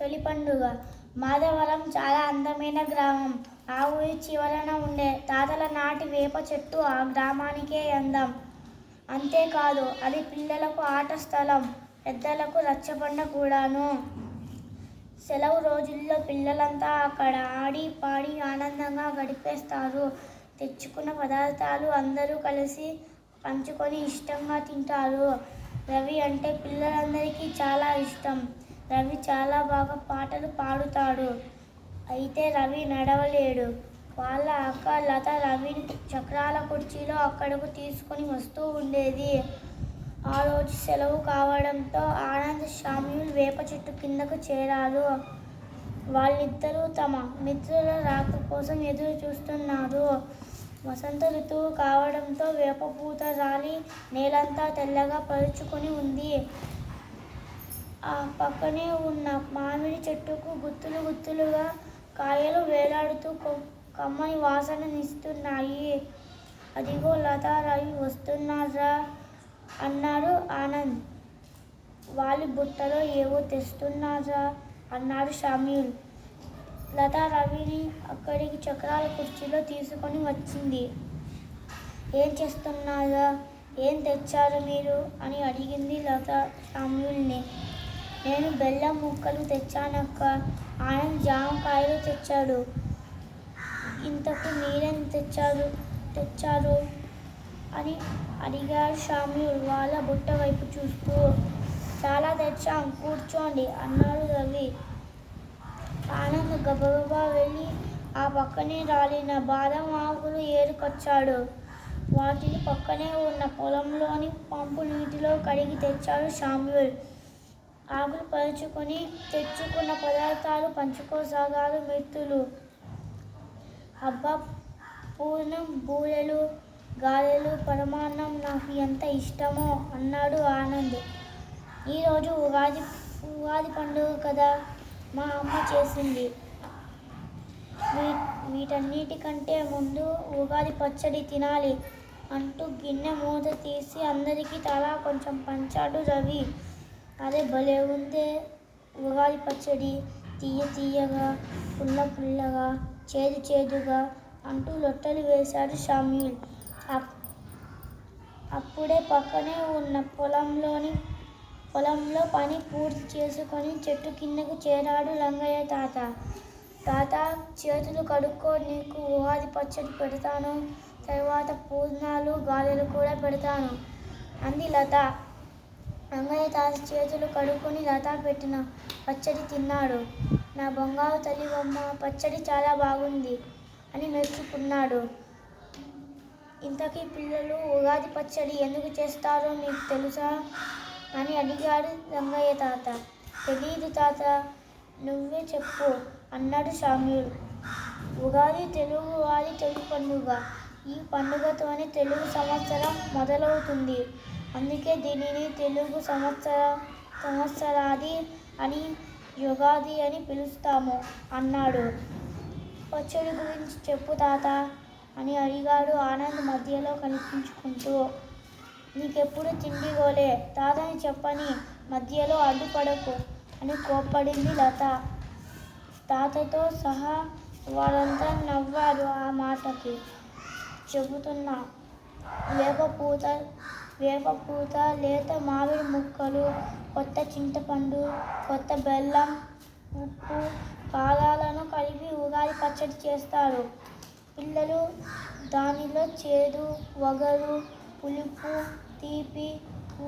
తొలి పండుగ. మాధవరం చాలా అందమైన గ్రామం. ఆ ఊరి చివరన ఉండే తాతల నాటి వేప చెట్టు ఆ గ్రామానికే అందం. అంతేకాదు అది పిల్లలకు ఆట స్థలం పెద్దలకు రచ్చబండ కూడాను. సెలవు రోజుల్లో పిల్లలంతా అక్కడ ఆడి పాడి ఆనందంగా గడిపేస్తారు. తెచ్చుకున్న పదార్థాలు అందరూ కలిసి పంచుకొని ఇష్టంగా తింటారు. రవి అంటే పిల్లలందరికీ చాలా ఇష్టం. రవి చాలా బాగా పాటలు పాడుతాడు. అయితే రవి నడవలేడు. వాళ్ళ అక్క లత రవిని చక్రాల కుర్చీలో అక్కడకు తీసుకొని వస్తూ ఉండేది. ఆ రోజు సెలవు కావడంతో ఆనంద్ షామ్యుల్ వేప చెట్టు కిందకు చేరారు. వాళ్ళిద్దరూ తమ మిత్రుల రాక కోసం ఎదురు చూస్తున్నారు. వసంత ఋతువు కావడంతో వేప పూత రాలి నేలంతా తెల్లగా పరుచుకొని ఉంది. ఆ పక్కనే ఉన్న మామిడి చెట్టుకు గుత్తులు గుత్తులుగా కాయలు వేలాడుతూ కమ్మని వాసననిస్తున్నాయి అదిగో లతారాయి వస్తున్నారా అన్నాడు ఆనంద్. వాళ్ళ బుట్టలో ఏవో తెస్తున్నారా అన్నాడు షామ్యూల్ లతా రవిని అక్కడికి చక్రాల కుర్చీలో తీసుకొని వచ్చింది. ఏం చేస్తున్నారా ఏం తెచ్చారు మీరు? అని అడిగింది లత షామ్యూల్ని నేను బెల్లం ముక్కలు తెచ్చానక్క. ఆనంద్ జామకాయలు తెచ్చాడు. ఇంతకు మీరేం తెచ్చారు? తెచ్చారు? అని అడిగాడు షామ్యూల్ వాళ్ళ బుట్ట వైపు చూస్తూ చాలా తెచ్చాం కూర్చోండి అన్నాడు రవి. ఆనంద్ గబగబా వెళ్ళి ఆ పక్కనే రాలిన బాదం ఆకులు ఏరుకొచ్చాడు. వాటిని పక్కనే ఉన్న పొలంలోని పంపు నీటిలో కడిగి తెచ్చాడు షామ్యూల్ ఆకులు పరుచుకొని తెచ్చుకున్న పదార్థాలు పంచుకోసాగారు మిత్రులు. అబ్బా పూర్ణం బూరెలు గారెలు పరమాన్నం నాకు ఎంత ఇష్టమో అన్నాడు ఆనంద్. ఈరోజు ఉగాది ఉగాది పండుగ కదా మా అమ్మ చేసింది. వీ వీటన్నిటికంటే ముందు ఉగాది పచ్చడి తినాలి అంటూ గిన్నె మూత తీసి అందరికీ తలా కొంచెం పంచాడు రవి. అదే భలే ఉందే. ఉగాది పచ్చడి తీయ తీయగా పుల్ల పుల్లగా చేదు చేదుగా అంటూ లొట్టలు వేశాడు షామ్యూల్ అప్- అప్పుడే పక్కనే ఉన్న పొలంలోని పొలంలో పని పూర్తి చేసుకొని చెట్టు కిందకు చేరాడు రంగయ్య తాత. తాత చేతులు కడుక్కో నీకు ఉగాది పచ్చడి పెడతాను. తర్వాత పూర్ణాలు గారెలు కూడా పెడతాను. అంది లత. రంగయ్య తాత చేతులు కడుక్కొని లతా పెట్టిన పచ్చడి తిన్నాడు. నా బొంగారు తల్లి బొమ్మ పచ్చడి చాలా బాగుంది అని మెచ్చుకున్నాడు. ఇంతకీ పిల్లలు ఉగాది పచ్చడి ఎందుకు చేస్తారో మీకు తెలుసా అని అడిగాడు రంగయ్య తాత. తెలీదు తాత నువ్వే చెప్పు అన్నాడు షామ్యూల్ ఉగాది తెలుగు వారి తొలి పండుగ. ఈ పండుగతోనే తెలుగు సంవత్సరం మొదలవుతుంది. అందుకే దీనిని తెలుగు సంవత్సర సంవత్సరాది అని యుగాది అని పిలుస్తాము అన్నాడు. పచ్చడి గురించి చెప్పు తాత అని అడిగాడు ఆనంద్ మధ్యలో కనిపించుకుంటూ. నీకెప్పుడు తిండి గోలే తాతని చెప్పని మధ్యలో అడ్డుపడకు అని కోప్పడింది లత. తాతతో సహా వాళ్ళంతా నవ్వారు ఆ మాటకి. చెబుతున్నా లేకపోతే వేపపూత లేత మామిడి ముక్కలు కొత్త చింతపండు కొత్త బెల్లం ఉప్పు పాదాలను కలిపి ఉగాది పచ్చడి చేస్తారు. పిల్లలు దానిలో చేదు వగరు పులుపు తీపి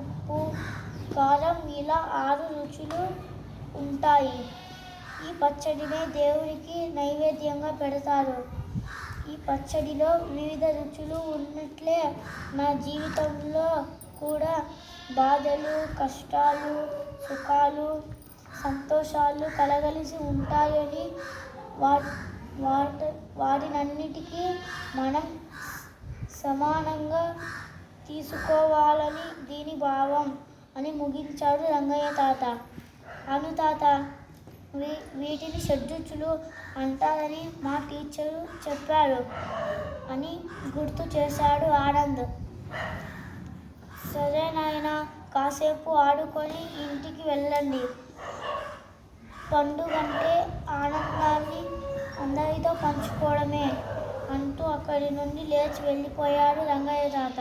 ఉప్పు కారం ఇలా ఆరు రుచులు ఉంటాయి. ఈ పచ్చడినే దేవుడికి నైవేద్యంగా పెడతారు. ఈ పచ్చడిలో వివిధ రుచులు ఉన్నట్లే నా జీవితంలో కూడా బాధలు కష్టాలు సుఖాలు సంతోషాలు కలగలిసి ఉంటాయని వా వాట వాటినన్నిటికీ మనం సమానంగా తీసుకోవాలని దీని భావం అని ముగించాడు రంగయ్య తాత. అను తాత వీటిని షడ్రుచులు అంటారని మా టీచరు చెప్పారు అని గుర్తు చేశాడు ఆనంద్. సరే నాయనా కాసేపు ఆడుకొని ఇంటికి వెళ్ళండి. పండుగంటే ఆనందాన్ని అందరితో పంచుకోవడమే అంటూ అక్కడి నుండి లేచి వెళ్ళిపోయాడు రంగయ్య తాత.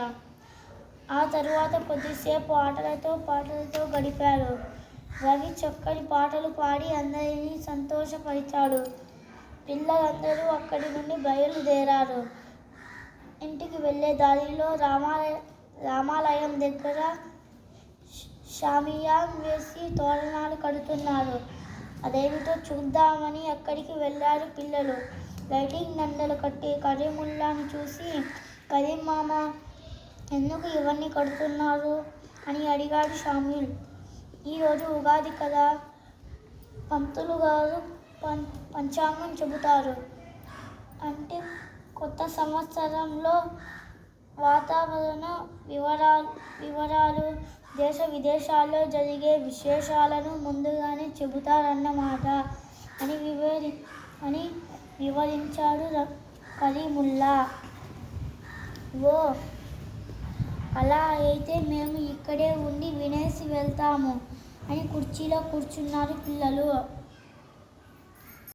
ఆ తరువాత కొద్దిసేపు ఆటలతో పాటలతో గడిపారు. రవి చక్కని పాటలు పాడి అందరినీ సంతోషపరిచాడు. పిల్లలందరూ అక్కడి నుండి బయలుదేరారు. ఇంటికి వెళ్ళే దారిలో రామాలయ రామాలయం దగ్గర షామియాన్ వేసి తోరణాలు కడుతున్నారు. అదేమిటో చూద్దామని అక్కడికి వెళ్ళారు పిల్లలు. లైటింగ్ దండలు కట్టి కరీముల్లాను చూసి కరీం మామ ఎందుకు ఇవన్నీ కడుతున్నారు? అని అడిగాడు షామిల్. ఈరోజు ఉగాది కదా? పంతులు గారు పం పంచాంగం చెబుతారు. అంటే కొత్త సంవత్సరంలో వాతావరణ వివరాలు వివరాలు దేశ విదేశాల్లో జరిగే విశేషాలను ముందుగానే చెబుతారన్నమాట. అని వివరి అని వివరించాడు ర- కరీముల్లా. ఓ అలా అయితే మేము ఇక్కడే ఉండి వినేసి వెళ్తాము. అని కుర్చీలో కూర్చున్నారు పిల్లలు.